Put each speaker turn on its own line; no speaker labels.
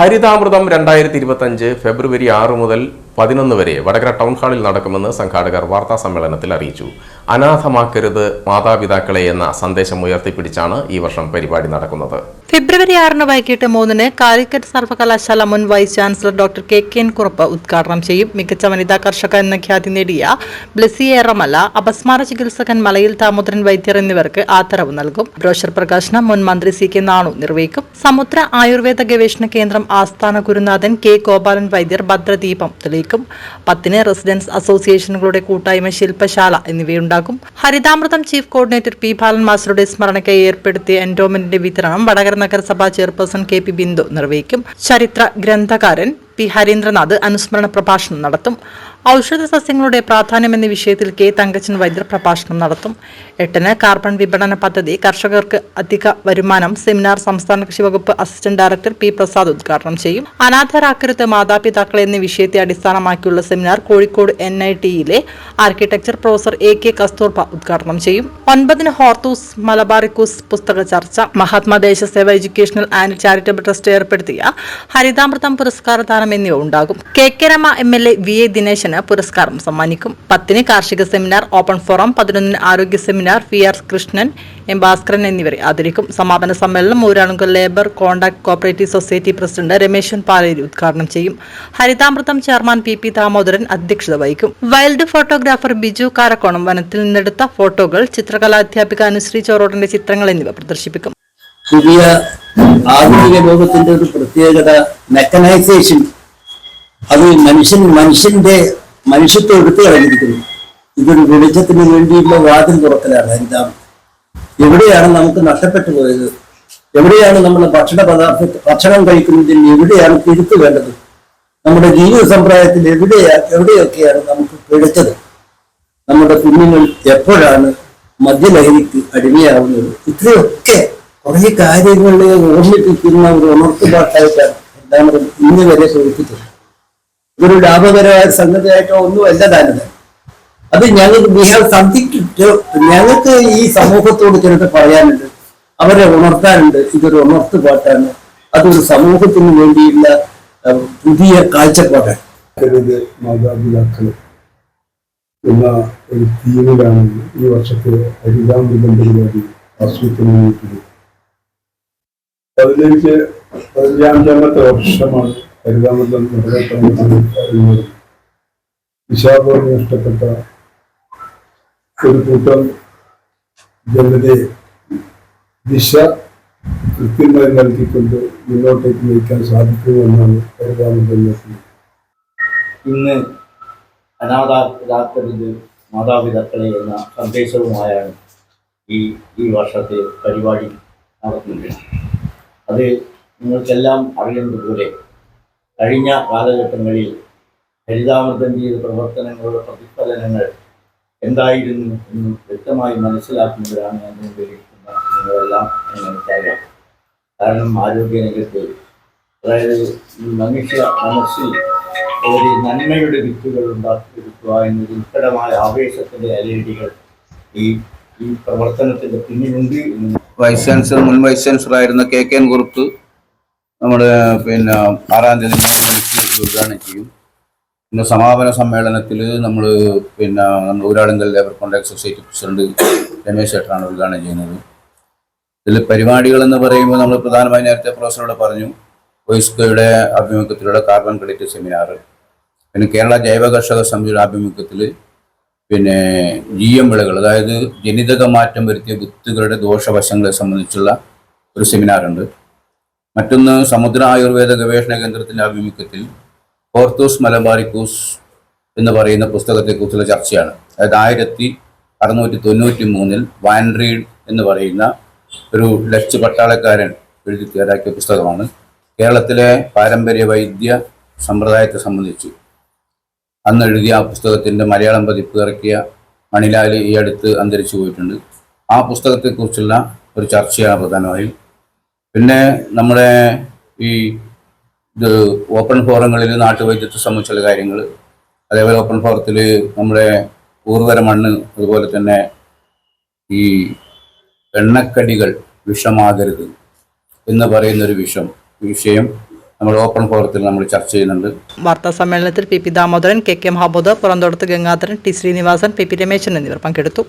ഹരിതാമൃതം രണ്ടായിരത്തി ഇരുപത്തഞ്ച് ഫെബ്രുവരി ആറ് മുതൽ പതിനൊന്ന് വരെ വടകര ടൗൺ ഹാളിൽ നടക്കുമെന്ന് സംഘാടകർ വാർത്താ സമ്മേളനത്തിൽ അറിയിച്ചു. അനാഥമാക്കരുത് മാതാപിതാക്കളെ എന്ന സന്ദേശം ഉയർത്തിപ്പിടിച്ചാണ് ഈ വർഷം പരിപാടി നടക്കുന്നത്.
ഫെബ്രുവരി ആറിന് വൈകിട്ട് മൂന്നിന് കാലിക്കറ്റ് സർവകലാശാല മുൻ vice chancellor doctor K K N Kurup ഉദ്ഘാടനം ചെയ്യും. മികച്ച വനിതാ കർഷക എന്ന ഖ്യാതി നേടിയ ബ്ലസി ഏറമല അപസ്മാര ചികിത്സകൻ മലയിൽ ദാമോദരൻ വൈദ്യർ എന്നിവർക്ക് ആദരവ് നൽകും. ബ്രോഷർ പ്രകാശനം മുൻ മന്ത്രി സി കെ നാണു നിർവഹിക്കും. സമുദ്ര ആയുർവേദ ഗവേഷണ കേന്ദ്രം ആസ്ഥാന ഗുരുനാഥൻ കെ ഗോപാലൻ വൈദ്യർ ഭദ്രദീപം തെളിയിക്കും. പത്തിന് റെസിഡൻസ് അസോസിയേഷനുകളുടെ കൂട്ടായ്മ ശില്പശാല എന്നിവയുണ്ടാകും. Harithamritham chief coordinator P Balan മാസ്റ്ററുടെ സ്മരണയ്ക്കായി ഏർപ്പെടുത്തിയ എൻഡോമെന്റിന്റെ വിതരണം വടകര നഗരസഭാ ചെയർപേഴ്സൺ കെ പി ബിന്ദു നിർവഹിക്കും. ചരിത്ര ഗ്രന്ഥകാരൻ പി ഹരീന്ദ്രനാഥ് അനുസ്മരണ പ്രഭാഷണം നടത്തും. ഔഷധ സസ്യങ്ങളുടെ പ്രാധാന്യം എന്ന വിഷയത്തിൽ കെ തങ്കച്ചൻ വൈദ്യർ പ്രഭാഷണം നടത്തും. എട്ടിന് കാർബൺ വിപണന പദ്ധതി കർഷകർക്ക് അധിക വരുമാനം സെമിനാർ സംസ്ഥാന കൃഷി വകുപ്പ് അസിസ്റ്റന്റ് ഡയറക്ടർ പി പ്രസാദ് ഉദ്ഘാടനം ചെയ്യും. അനാഥരാക്കരുത് മാതാപിതാക്കൾ എന്ന വിഷയത്തെ അടിസ്ഥാനമാക്കിയുള്ള seminar Kozhikode N I ടിയിലെ architecture professor A K Kasturba ഉദ്ഘാടനം ചെയ്യും. ഒൻപതിന് ഹോർത്തൂസ് മലബാറിക്കൂസ് പുസ്തക ചർച്ച Mahatma Deshaseva educational and charitable trust ഏർപ്പെടുത്തിയ ഹരിതാമൃതം പുരസ്കാരദാനം എന്നിവ ഉണ്ടാകും. K K Rama M L A V A Dineshan പുരസ്കാരം സമ്മാനിക്കും. പത്തിന് കാർഷിക സെമിനാർ ഓപ്പൺ ഫോറം പതിനൊന്നിന് ആരോഗ്യ seminar V R Krishnan M Bhaskaran എന്നിവരെ ആദരിക്കും. സമാപന സമ്മേളനം Uralungal labour contact cooperative society president Rameshan Paleri ഉദ്ഘാടനം ചെയ്യും. Harithamritham chairman P P Damodaran അധ്യക്ഷത വഹിക്കും. വൈൽഡ് ഫോട്ടോഗ്രാഫർ ബിജു കാരക്കോണം വനത്തിൽ നിന്നെടുത്ത ഫോട്ടോകൾ ചിത്രകലാ അധ്യാപിക അനുശ്രീ ചോറോട്ടിന്റെ ചിത്രങ്ങൾ എന്നിവ പ്രദർശിപ്പിക്കും.
പുതിയ ആധുനിക ലോകത്തിന്റെ ഒരു പ്രത്യേകത മെക്കനൈസേഷൻ അത് മനുഷ്യൻ മനുഷ്യന്റെ മനുഷ്യത്വം എടുത്തു കളഞ്ഞിരിക്കുന്നു. ഇതൊരു വെളിച്ചത്തിന് വേണ്ടിയുള്ള വാതിൽ തുറക്കലാണ് ഹരിതാമം എവിടെയാണ് നമുക്ക് നഷ്ടപ്പെട്ടു പോയത്? എവിടെയാണ് നമ്മൾ ഭക്ഷണ പദാർത്ഥ ഭക്ഷണം കഴിക്കുന്നതിൽ എവിടെയാണ് തിരുത്തു വേണ്ടത്? നമ്മുടെ ജീവിത സമ്പ്രദായത്തിൽ എവിടെയാ എവിടെയൊക്കെയാണ് നമുക്ക് പിഴച്ചത്? നമ്മുടെ കുഞ്ഞുങ്ങൾ എപ്പോഴാണ് മദ്യലഹരിക്ക് അടിമയാവുന്നത്? ഇത്രയൊക്കെ കുറെ കാര്യങ്ങളെ ഓർമ്മിപ്പിക്കുന്ന ഒരു ഉണർത്തുപാട്ടായിട്ടാണ് ഇന്ന് വരെ സൂചിപ്പിച്ചത്. ഇതൊരു ലാഭകരമായ സംഗതിയായിട്ടോ ഒന്നും അല്ല താനത് അത് ഞങ്ങൾക്ക് വി ഹാവ് സംതിങ് ഞങ്ങൾക്ക് ഈ സമൂഹത്തോട് ചിലത് പറയാനുണ്ട് അവരെ ഉണർത്താനുണ്ട് ഇതൊരു ഉണർത്തു പാട്ടാണ്. അതൊരു സമൂഹത്തിന് വേണ്ടിയുള്ള പുതിയ കാഴ്ചപ്പാടാണ്.
കരുത് മാതാപിതാക്കൾ എന്ന ഒരു തീമിലാണ് ഈ വർഷത്തെ ഹരിതാമൃതം പരിപാടി ആസൂത്രണം ചെയ്തിട്ടുള്ളത് പതിനഞ്ച് പതിനഞ്ചാമത്തെ വർഷമാണ് ഹരിതാമൃതം ദിശാബോധം നഷ്ടപ്പെട്ട ഒരു കൂട്ടം ജനതയെ ദിശ കൃത്യമായി നൽകിക്കൊണ്ട് മുന്നോട്ടേക്ക് നയിക്കാൻ സാധിക്കുമെന്നാണ് ഹരിതാമൃതം
ഇന്ന് അനാഥാപിതാക്കളുടെ മാതാപിതാക്കളെ എന്ന സന്ദേശവുമായാണ് ഈ ഈ വർഷത്തെ പരിപാടി നടത്തുന്നത്. അത് നിങ്ങൾക്കെല്ലാം അറിയുന്നതുപോലെ കഴിഞ്ഞ കാലഘട്ടങ്ങളിൽ ഹരിതാമൃതം ചെയ്ത പ്രവർത്തനങ്ങളുടെ പ്രതിഫലനങ്ങൾ എന്തായിരുന്നു എന്ന് വ്യക്തമായി മനസ്സിലാക്കുന്നവരാണ് ഞാൻ മുമ്പിലിരിക്കുന്ന നിങ്ങളെല്ലാം നിങ്ങൾക്കറിയാം കാരണം ആരോഗ്യ രംഗത്ത് അതായത് മനുഷ്യ മനസ്സിൽ ഒരു നന്മയുടെ വിത്തുകൾ ഉണ്ടാക്കിയെടുക്കുക എന്നൊരു ഉത്തരമായ ആവേശത്തിന്റെ അലേടികൾ ഈ ഈ പ്രവർത്തനത്തിന്റെ പിന്നിലുണ്ട് എന്ന്
വൈസ് ചാൻസലർ മുൻ വൈസ് ചാൻസലർ ആയിരുന്ന കെ കെ കുറുപ്പ് നമ്മുടെ പിന്നെ ആറാം തീയതി ഉദ്ഘാടനം ചെയ്യും. പിന്നെ സമാപന സമ്മേളനത്തിൽ നമ്മൾ പിന്നെ നമ്മൾ Uralungal labour contract society president Ramesh ചേട്ടനാണ് ഉദ്ഘാടനം ചെയ്യുന്നത്. ഇതിൽ പരിപാടികൾ എന്ന് പറയുമ്പോൾ നമ്മൾ പ്രധാനമായി നേരത്തെ പ്രൊഫസറോട് പറഞ്ഞു വോയിസ്കോയുടെ ആഭിമുഖ്യത്തിലുള്ള കാർബൺ ക്രെഡിറ്റ് സെമിനാർ പിന്നെ കേരള ജൈവ കർഷക സമിതിയുടെ ആഭിമുഖ്യത്തിൽ പിന്നെ ജി എം വിളകൾ അതായത് ജനിതക മാറ്റം വരുത്തിയ വിത്തുകളുടെ ദോഷവശങ്ങളെ സംബന്ധിച്ചുള്ള ഒരു സെമിനാറുണ്ട്. മറ്റൊന്ന് സമുദ്ര ആയുർവേദ ഗവേഷണ കേന്ദ്രത്തിന്റെ ആഭിമുഖ്യത്തിൽ പോർത്തോസ് മലബാരിക്കൂസ് എന്ന് പറയുന്ന പുസ്തകത്തെക്കുറിച്ചുള്ള ചർച്ചയാണ്. അതായത് ആയിരത്തി അറുന്നൂറ്റി തൊണ്ണൂറ്റി മൂന്നിൽ വാൻഡ്രീഡ് എന്ന് പറയുന്ന ഒരു ഡച്ച് പട്ടാളക്കാരൻ എഴുതി തയ്യാറാക്കിയ പുസ്തകമാണ്. കേരളത്തിലെ പാരമ്പര്യ വൈദ്യ സമ്പ്രദായത്തെ സംബന്ധിച്ച് അന്ന് എഴുതിയ ആ പുസ്തകത്തിന്റെ മലയാളം പതിപ്പ് ഇറക്കിയ മണിലാൽ ഈ അടുത്ത് അന്തരിച്ചു പോയിട്ടുണ്ട്. ആ പുസ്തകത്തെക്കുറിച്ചുള്ള ഒരു ചർച്ചയാണ് പ്രധാനമായും പിന്നെ നമ്മുടെ ഈ ഇത് ഓപ്പൺ ഫോറങ്ങളിൽ നാട്ടുവൈദ്യത്തെ സംബന്ധിച്ചുള്ള കാര്യങ്ങൾ അതേപോലെ ഓപ്പൺ ഫോറത്തിൽ നമ്മുടെ ഊർവര മണ്ണ് അതുപോലെ തന്നെ ഈ എണ്ണക്കടികൾ വിഷമാകരുത് എന്ന് പറയുന്നൊരു വിഷം വിഷയം നമ്മൾ ഓപ്പൺ ഫോറത്തിൽ നമ്മൾ ചർച്ച ചെയ്യുന്നുണ്ട്.
വാർത്താ സമ്മേളനത്തിൽ P P Damodaran K K Mahabodha Purandodath Gangadharan T Sreenivasan P P Rameshan എന്നിവർ പങ്കെടുത്തു.